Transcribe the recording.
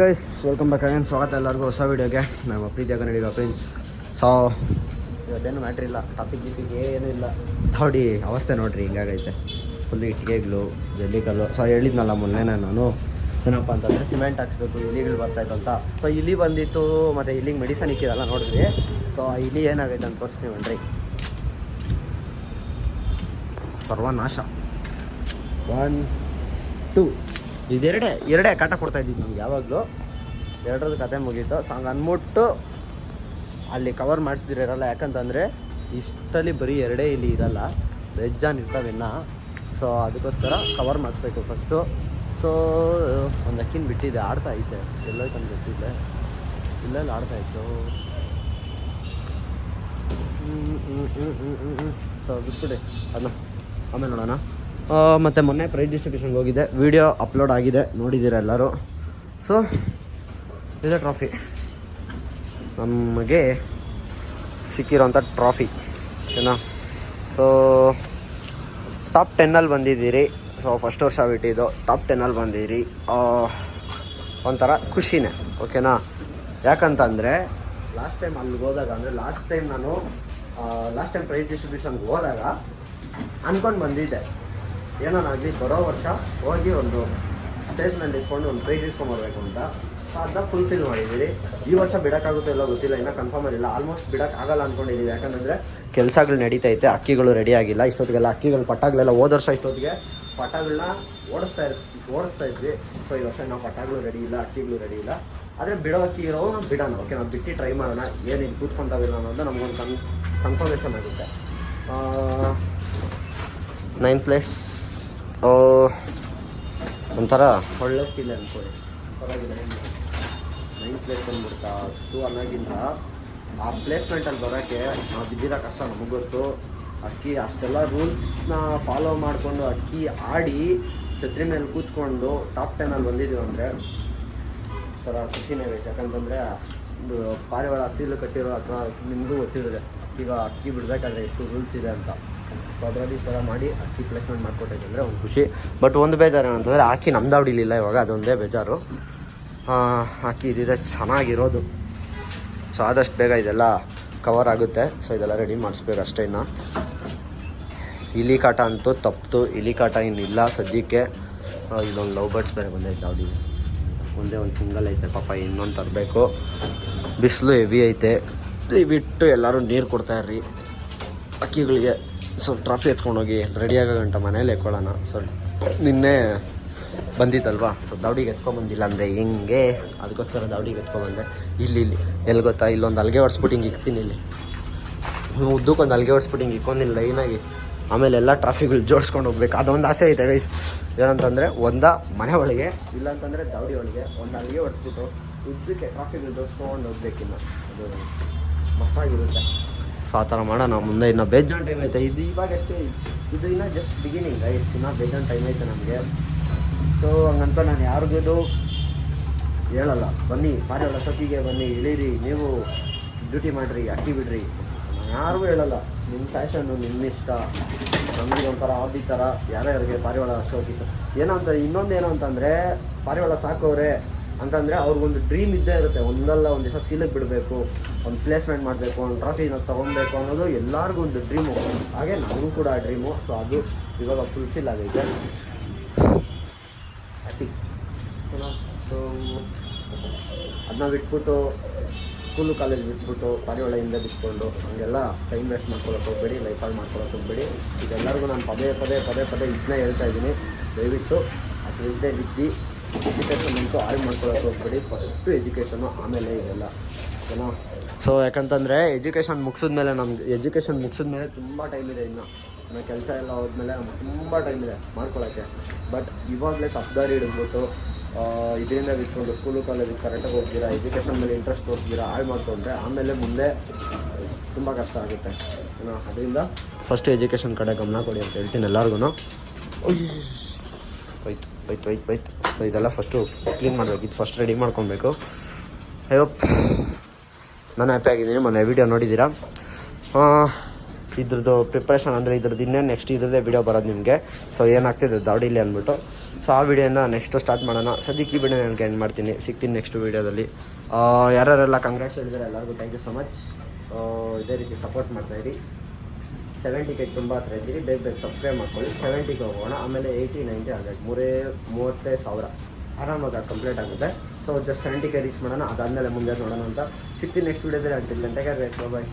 Guys welcome back again ಸ್ವಾಗತ ಎಲ್ಲರಿಗೂ. ಹೊಸ ವೀಡಿಯೋಗೆ ನಮ್ಮ ಪ್ರೀತಿಯಾಗ ನಡೀವ ಫ್ರೆಂಡ್ಸ್ ಸೊ ಇವತ್ತೇನು ಮ್ಯಾಟ್ರ್ ಇಲ್ಲ. ಟಾಪಿಕ್ ಗಿಪಿಕ್ ಏನೂ ಇಲ್ಲ. ನೋಡಿ ಅವಸ್ಥೆ ನೋಡ್ರಿ ಹಿಂಗಾಗೈತೆ. ಫುಲ್ ಇಟ್ಟಿಗೆಗಳು ಜಲ್ಲಿಕಲ್ಲು. ಸೊ ಹೇಳಿದ್ನಲ್ಲ ಮೊನ್ನೆ ನಾನು. ಏನಪ್ಪ ಅಂತಂದರೆ ಸಿಮೆಂಟ್ ಹಾಕ್ಸ್ಬೇಕು ಇಲಿಗಳು ಬರ್ತಾಯಿತ್ತು ಅಂತ. ಸೊ ಇಲಿ ಬಂದಿತ್ತು ಮತ್ತು ಇಲ್ಲಿಗೆ ಮೆಡಿಸನ್ ಇಕ್ಕಿರಲ್ಲ ನೋಡಿದ್ವಿ. ಸೊ ಇಲಿ ಏನಾಗೈತೆ ಅಂತ ತೋರಿಸ್ತೀವಿ ಅನ್ರಿ ಸರ್ವನಾಶ. ಒನ್ ಟೂ ಇದೆರಡೇ, ಎರಡೇ ಕಾಟ ಕೊಡ್ತಾ ಇದ್ದಿದ್ದು ನಮ್ಗೆ ಯಾವಾಗಲೂ. ಎರಡರದ್ದು ಕತೆ ಮುಗೀತು. ಸಾಂಗ್ ಅಂದ್ಬಿಟ್ಟು ಅಲ್ಲಿ ಕವರ್ ಮಾಡಿಸ್ದಿರಲ್ಲ ಯಾಕಂತಂದರೆ ಇಷ್ಟಲ್ಲಿ ಬರೀ ಎರಡೇ ಇಲ್ಲಿ ಇರಲ್ಲ. ವೆಜ್ಜಾನ್ ಇರ್ತಾವಿನ್ನ ಸೊ ಅದಕ್ಕೋಸ್ಕರ ಕವರ್ ಮಾಡಿಸ್ಬೇಕು ಫಸ್ಟು ಸೊ ಒಂದು ಅಕ್ಕಿನ ಬಿಟ್ಟಿದೆ. ಆಡ್ತಾ ಐತೆ ಎಲ್ಲ ತಂದು ಬಿಟ್ಟಿದ್ದೆ. ಇಲ್ಲೆಲ್ಲ ಆಡ್ತಾ ಇತ್ತು. ಸೊ ಬಿಟ್ಬಿಡಿ. ಅದನ್ನ ಆಮೇಲೆ ನೋಡೋಣ. ಮತ್ತೆ ಮೊನ್ನೆ ಪ್ರೈಸ್ ಡಿಸ್ಟ್ರಿಬ್ಯೂಷನ್ಗೆ ಹೋಗಿದ್ದೆ. ವಿಡಿಯೋ ಅಪ್ಲೋಡ್ ಆಗಿದೆ. ನೋಡಿದ್ದೀರ ಎಲ್ಲರೂ? ಸೊ ಇದೆ ಟ್ರಾಫಿ ನಮಗೆ ಸಿಕ್ಕಿರೋಂಥ ಟ್ರಾಫಿ ಓಕೆನಾ ಸೊ ಟಾಪ್ ಟೆನ್ನಲ್ಲಿ ಬಂದಿದ್ದೀರಿ. ಸೊ ಫಸ್ಟ್ ವರ್ಷ ಬಿಟ್ಟಿದ್ದು. ಟಾಪ್ ಟೆನ್ನಲ್ಲಿ ಬಂದಿರಿ. ಒಂಥರ ಖುಷಿನೇ. ಓಕೆನಾ ಯಾಕಂತಂದರೆ ಲಾಸ್ಟ್ ಟೈಮ್ ಅಲ್ಲಿಗೆ ಹೋದಾಗ, ಅಂದರೆ ಲಾಸ್ಟ್ ಟೈಮ್ ನಾನು ಲಾಸ್ಟ್ ಟೈಮ್ ಪ್ರೈಸ್ ಡಿಸ್ಟ್ರಿಬ್ಯೂಷನ್ಗೆ ಹೋದಾಗ ಅಂದ್ಕೊಂಡು ಬಂದಿದ್ದೆ. ಏನೋನಾಗಲಿ ಬರೋ ವರ್ಷ ಹೋಗಿ ಒಂದು ಸ್ಟೇಜ್ನಲ್ಲಿ ಇಟ್ಕೊಂಡು ಒಂದು ಪ್ರೈಸ್ ಇಸ್ಕೊಂಬರ್ಬೇಕು ಅಂತ. ಸೊ ಅದನ್ನ ಫುಲ್ಫಿಲ್ ಮಾಡಿದ್ದೀರಿ ಈ ವರ್ಷ ಬಿಡೋಕ್ಕಾಗುತ್ತೆ ಇಲ್ಲ ಗೊತ್ತಿಲ್ಲ, ಇನ್ನೂ ಕನ್ಫರ್ಮ್ ಆಗಿಲ್ಲ ಆಲ್ಮೋಸ್ಟ್ ಬಿಡೋಕ್ಕಾಗಲ್ಲ ಅಂದ್ಕೊಂಡಿದ್ದೀವಿ ಯಾಕಂದರೆ ಕೆಲಸಗಳು ನಡೀತೈತೆ ಅಕ್ಕಿಗಳು ರೆಡಿ ಆಗಿಲ್ಲ. ಇಷ್ಟೊತ್ತಿಗೆಲ್ಲ ಅಕ್ಕಿಗಳು ಪಟ್ಟಾಗಲೆಲ್ಲ ಹೋದ ವರ್ಷ ಇಷ್ಟೊತ್ತಿಗೆ ಪಟಾಗಳನ್ನ ಓಡಿಸ್ತಾ ಇರ್ತೀವಿ ಓಡಿಸ್ತಾ ಇದ್ವಿ. ಸೊ ಈ ವರ್ಷ ನಾವು ಪಟಾಗಳು ರೆಡಿ ಇಲ್ಲ ಅಕ್ಕಿಗಳು ರೆಡಿ ಇಲ್ಲ. ಆದರೆ ಬಿಡೋ ಅಕ್ಕಿ ಇರೋ ನಾವು ಬಿಡೋಣ. ಓಕೆ ನಾವು ಬಿಟ್ಟು ಟ್ರೈ ಮಾಡೋಣ. ಏನೇನು ಕೂತ್ಕೊಂತಾವಿಲ್ಲ ಅನ್ನೋದು ನಮಗೊಂದು ಕನ್ ಕನ್ಫರ್ಮೇಷನ್ ಆಗುತ್ತೆ. ನೈನ್ ಪ್ಲೇಸ್ ಒಂಥರ ಒಳ್ಳೆ ಫೀಲ್ ಅನ್ಕೊಳ್ಳಿ ಪರವಾಗಿಲ್ಲ ನೈನ್ ಪ್ಲೇಸ್ ಬಂದ್ಬಿಡ್ತಾ ಆ ಪ್ಲೇಸ್ಮೆಂಟಲ್ಲಿ ಬರೋಕ್ಕೆ ನಾವು ಬಿದ್ದಿರೋ ಕಷ್ಟ ನಮಗೆ ಗೊತ್ತು. ಅಕ್ಕಿ, ಅಷ್ಟೆಲ್ಲ ರೂಲ್ಸ್ನ ಫಾಲೋ ಮಾಡಿಕೊಂಡು ಅಕ್ಕಿ ಆಡಿ ಛತ್ರಿ ಮೇಲೆ ಕೂತ್ಕೊಂಡು ಟಾಪ್ ಟೆನಲ್ಲಿ ಬಂದಿದ್ದೀವಿ ಅಂದರೆ ಒಂಥರ ಖುಷಿನೇ ಬೇಕು. ಯಾಕಂತಂದರೆ ಪಾರಿವಾಳ ಹಸಿಲು ಕಟ್ಟಿರೋ ಅಥವಾ ನಿಮಗೂ ಗೊತ್ತಿರೋದೆ ಈಗ ಅಕ್ಕಿ ಬಿಡಬೇಕಾದ್ರೆ ಎಷ್ಟು ರೂಲ್ಸ್ ಇದೆ ಅಂತ. ಅದರಲ್ಲಿ ಈ ಥರ ಮಾಡಿ ಅಕ್ಕಿ ಪ್ಲೇಸ್ಮೆಂಟ್ ಮಾಡಿಕೊಟ್ಟಿದ್ದೆ ಅಂದರೆ ಒಂದು ಖುಷಿ. ಬಟ್ ಒಂದು ಬೇಜಾರು ಏನಂತಂದರೆ, ಅಕ್ಕಿ ನಮ್ದು ಇವಾಗ, ಅದೊಂದೇ ಬೇಜಾರು. ಅಕ್ಕಿ ಇದಿದೆ ಚೆನ್ನಾಗಿರೋದು. ಸೊ ಆದಷ್ಟು ಬೇಗ ಇದೆಲ್ಲ ಕವರ್ ಆಗುತ್ತೆ. ಸೊ ಇದೆಲ್ಲ ರೆಡಿ ಮಾಡಿಸ್ಬೇಕು ಅಷ್ಟೇ ಇನ್ನು. ಇಲಿ ಕಾಟ ಅಂತೂ ತಪ್ಪಿತು ಇಲಿ ಕಾಟ ಇನ್ನಿಲ್ಲ ಸದ್ಯಕ್ಕೆ ಇಲ್ಲೊಂದು ಲವ್ ಬರ್ಡ್ಸ್ ಬೇರೆ ಬಂದೈತೆ ಅವಡಿ ಒಂದೇ ಒಂದು ಸಿಂಗಲ್ ಐತೆ ಪಾಪ, ಇನ್ನೊಂದು ತರಬೇಕು. ಬಿಸಿಲು ಹೆವಿ ಐತೆ. ಬಿಟ್ಟು ಎಲ್ಲರೂ ನೀರು ಕೊಡ್ತಾಯಿರ್ರಿ ಅಕ್ಕಿಗಳಿಗೆ ಸೊ ಟ್ರಾಫಿ ಎತ್ಕೊಂಡೋಗಿ ರೆಡಿ ಆಗೋ ಗಂಟ ಮನೇಲಿ ಎತ್ಕೊಳ್ಳೋಣ. ಸೊ ನಿನ್ನೆ ಬಂದಿದ್ದಲ್ವಾ ಸೊ ದೌಡಿಗೆ ಎತ್ಕೊಂಬಂದಿಲ್ಲ ಅಂದರೆ ಹೆಂಗೆ? ಅದಕ್ಕೋಸ್ಕರ ದೌಡಿಗೆ ಎತ್ಕೊಂಬಂದೆ ಇಲ್ಲಿ ಇಲ್ಲಿ. ಎಲ್ಲಿ ಗೊತ್ತಾ? ಇಲ್ಲೊಂದು ಅಲ್ಗೆ ಹೊಡ್ಸ್ಬಿಟ್ಟು ಹಿಂಗೆ ಇಕ್ತೀನಿ ಇಲ್ಲಿ. ಉದ್ದಕ್ಕೊಂದು ಅಲ್ಗೆ ಹೊಡ್ಸ್ಬಿಟ್ಟು ಹಿಂಗೆ ಇಕ್ಕೊಂಡಿಲ್ಲ ಲೈನಾಗಿ ಆಮೇಲೆ ಎಲ್ಲ ಟ್ರಾಫಿಕ್ಗಳು ಜೋಡಿಸ್ಕೊಂಡು ಹೋಗ್ಬೇಕು. ಅದೊಂದು ಆಸೆ ಐತೆ ಗೈಸ್ ಏನಂತಂದರೆ, ಒಂದ ಮನೆ ಒಳಗೆ, ಇಲ್ಲಾಂತಂದರೆ ದೌಡಿ ಒಳಗೆ ಒಂದು ಅಲ್ಗೆ ಹೊಡೆಸ್ಬಿಟ್ಟು ಉದ್ದಕ್ಕೆ ಟ್ರಾಫಿಕ್ಗಳು ಜೋಡಿಸ್ಕೊಂಡು ಹೋಗ್ಬೇಕಿನ್ನ. ಅದು ಮಸ್ತಾಗಿರುತ್ತೆ ಸೊ ಆ ಥರ ಮಾಡೋಣ. ಮುಂದೆ ಇನ್ನೂ ಬೇಜಾನ್ ಟೈಮ್ ಐತೆ ಇದು ಇವಾಗ ಅಷ್ಟೇ. ಇದು ಇನ್ನೂ ಜಸ್ಟ್ ಬಿಗಿನಿಂಗ್ ಐಸ್ ಇನ್ನೂ ಬೇಜಾನ್ ಟೈಮ್ ಐತೆ ನಮಗೆ? ಸೊ ಹಂಗಂತ ನಾನು ಯಾರಿಗೂ ಹೇಳಲ್ಲ. ಬನ್ನಿ ಪಾರಿವಾಳ ಸತಿಗೆ ಬನ್ನಿ, ಇಳೀರಿ. ನೀವು ಡ್ಯೂಟಿ ಮಾಡಿರಿ, ಅಕ್ಕಿ ಬಿಡ್ರಿ. ಯಾರಿಗೂ ಹೇಳಲ್ಲ. ನಿಮ್ಮ ಫ್ಯಾಷನ್ನು ನಿಮ್ಮ ಇಷ್ಟ. ನಮಗೆ ಒಂಥರ ಹಾಬಿ ಥರ ಯಾರ್ಯಾರಿಗೆ ಪಾರಿವಾಳ ಶೋಕಿಸ ಏನಂತ ಇನ್ನೊಂದು ಏನು ಅಂತಂದರೆ ಪಾರಿವಾಳ ಸಾಕೋರೆ ಅಂತಂದರೆ ಅವ್ರಿಗೊಂದು ಡ್ರೀಮ್ ಇದ್ದೇ ಇರುತ್ತೆ. ಒಂದಲ್ಲ ಒಂದು ದಿವಸ ಸೀಲಿಗೆ ಬಿಡಬೇಕು, ಒಂದು ಪ್ಲೇಸ್ಮೆಂಟ್ ಮಾಡಬೇಕು, ಒಂದು ಟ್ರಾಫಿನ ತೊಗೊಬೇಕು ಅನ್ನೋದು ಎಲ್ಲರಿಗೂ ಒಂದು ಡ್ರೀಮು ಹಾಗೆ ನನಗೂ ಕೂಡ ಆ ಡ್ರೀಮು ಸೊ ಅದು ಇವಾಗ ಫುಲ್ಫಿಲ್ ಆಗೈತೆ. ಹ್ಯಾಪಿ ಸೊ ಅದನ್ನ ಬಿಟ್ಬಿಟ್ಟು ಸ್ಕೂಲು ಕಾಲೇಜ್ ಬಿಟ್ಬಿಟ್ಟು ಪಾರಿವಾಳ ಹಿಂದೆ ಬಿಟ್ಕೊಂಡು ಹಂಗೆಲ್ಲ ಟೈಮ್ ವೇಸ್ಟ್ ಮಾಡ್ಕೊಳಕ್ಕೆ ಹೋಗ್ಬೇಡಿ ಲೈಫ್ ಹಾಳು ಮಾಡ್ಕೊಳಕ್ಕೆ ಹೋಗ್ಬೇಡಿ. ಇದೆಲ್ಲರಿಗೂ ನಾನು ಪದೇ ಪದೇ ಪದೇ ಪದೇ ಇದನ್ನೇ ಹೇಳ್ತಾ ಇದ್ದೀನಿ. ದಯವಿಟ್ಟು ಅದು ಇಲ್ಲದೆ ಬಿದ್ದು ಎಜುಕೇಷನ್ ಅಂತೂ ಹಾಳು ಹೋಗ್ಬೇಡಿ. ಫಸ್ಟು ಎಜುಕೇಷನು ಆಮೇಲೆ ಇದೆಲ್ಲ. ಓಕೆನಾ? ಸೊ ಯಾಕಂತಂದರೆ ಎಜುಕೇಷನ್ ಮುಗಿಸಿದ್ಮೇಲೆ ನಮ್ಗೆ ಎಜುಕೇಷನ್ ಮುಗಿಸಿದ್ಮೇಲೆ ತುಂಬ ಟೈಮ್ ಇದೆ ಇನ್ನು. ನನ್ನ ಕೆಲಸ ಎಲ್ಲ ಹೋದ್ಮೇಲೆ ತುಂಬ ಟೈಮ್ ಇದೆ ಮಾಡ್ಕೊಳಕ್ಕೆ ಬಟ್ ಇವಾಗಲೇ ತಪ್ಪದಾರಿ ಹಿಡಿದ್ಬಿಟ್ಟು ಇದರಿಂದ ಬಿಟ್ಕೊಂಡು ಸ್ಕೂಲು ಕಾಲೇಜಿಗೆ ಕರೆಕ್ಟಾಗಿ ಹೋಗ್ತೀರಾ ಎಜುಕೇಷನ್ ಮೇಲೆ ಇಂಟ್ರೆಸ್ಟ್ ತೋರಿಸ್ತೀರಾ, ಹಾಳು ಮಾಡ್ಕೊಂಡ್ರೆ ಆಮೇಲೆ ಮುಂದೆ ತುಂಬ ಕಷ್ಟ ಆಗುತ್ತೆ. ಅದರಿಂದ ಫಸ್ಟ್ ಎಜುಕೇಷನ್ ಕಡೆ ಗಮನ ಕೊಡಿ ಅಂತ ಹೇಳ್ತೀನಿ ಎಲ್ಲರಿಗೂ ಹೋಯ್ತು. ಹೋಯ್ತು ಹೋಯ್ತು ಹೋಯ್ತು ಸೊ ಇದೆಲ್ಲ ಫಸ್ಟು ಕ್ಲೀನ್ ಮಾಡಬೇಕು. ಇದು ಫಸ್ಟ್ ರೆಡಿ ಮಾಡ್ಕೊಬೇಕು. ಅಯ್ಯೋ ನಾನು ಹ್ಯಾಪಿ ಆಗಿದ್ದೀನಿ. ಮೊನ್ನೆ ವಿಡಿಯೋ ನೋಡಿದ್ದೀರಾ? ಇದ್ರದ್ದು ಪ್ರಿಪ್ರೇಷನ್ ಅಂದರೆ ಇದ್ರದ್ದು ಇನ್ನೇ ನೆಕ್ಸ್ಟ್ ಇದ್ರದ್ದೇ ವಿಡಿಯೋ ಬರೋದು ನಿಮಗೆ. ಸೊ ಏನಾಗ್ತಿದೆ? ದಾವಡಿಲಿ ಅಂದ್ಬಿಟ್ಟು. ಸೊ ಆ ವಿಡಿಯೋನ ನೆಕ್ಸ್ಟು ಸ್ಟಾರ್ಟ್ ಮಾಡೋಣ. ಸದ್ಯಕ್ಕೆ ಈ ವಿಡಿಯೋ ನನಗೆ ಎಂಡ್ ಮಾಡ್ತೀನಿ. ಸಿಗ್ತೀನಿ ನೆಕ್ಸ್ಟ್ ವೀಡಿಯೋದಲ್ಲಿ ಯಾರ್ಯಾರೆಲ್ಲ ಕಂಗ್ರಾಟ್ಸ್ ಹೇಳಿದ್ದಾರೆ ಎಲ್ಲರಿಗೂ ಥ್ಯಾಂಕ್ ಯು ಸೊ ಮಚ್ ಇದೇ ರೀತಿ ಸಪೋರ್ಟ್ ಮಾಡ್ತಾಯಿರಿ ಸೆವೆಂಟಿಗೆ ತುಂಬ ಹತ್ರ ಇದ್ದೀರಿ, ಬೇಗ ಬೇಗ ಸಬ್ಸ್ಕ್ರೈಬ್ ಮಾಡ್ಕೊಳ್ಳಿ. ಸೆವೆಂಟಿಗೆ ಹೋಗೋಣ, ಆಮೇಲೆ ಏಯ್ಟಿ ನೈಂಟಿ ಹಂಡ್ರೆಡ್ ಮೂರೇ ಮೂವತ್ತೈದು ಸಾವಿರ. ಆರಾಮಾಗಿ ಕಂಪ್ಲೀಟ್ ಆಗುತ್ತೆ. ಸೊ ಜಸ್ಟ್ ಸೆವೆಂಟಿಗೆ ರೀಚ್ ಮಾಡೋಣ, ಅದಾದಮೇಲೆ ಮುಂದೆ ನೋಡೋಣ ಅಂತ. ಸಿಗ್ತೀನಿ ನೆಕ್ಸ್ಟ್ ವೀಡಿಯೋದಲ್ಲಿ ಅಂಟಿಲ್ಲ ಗಂಟೆಗೆ ಬಾಯ್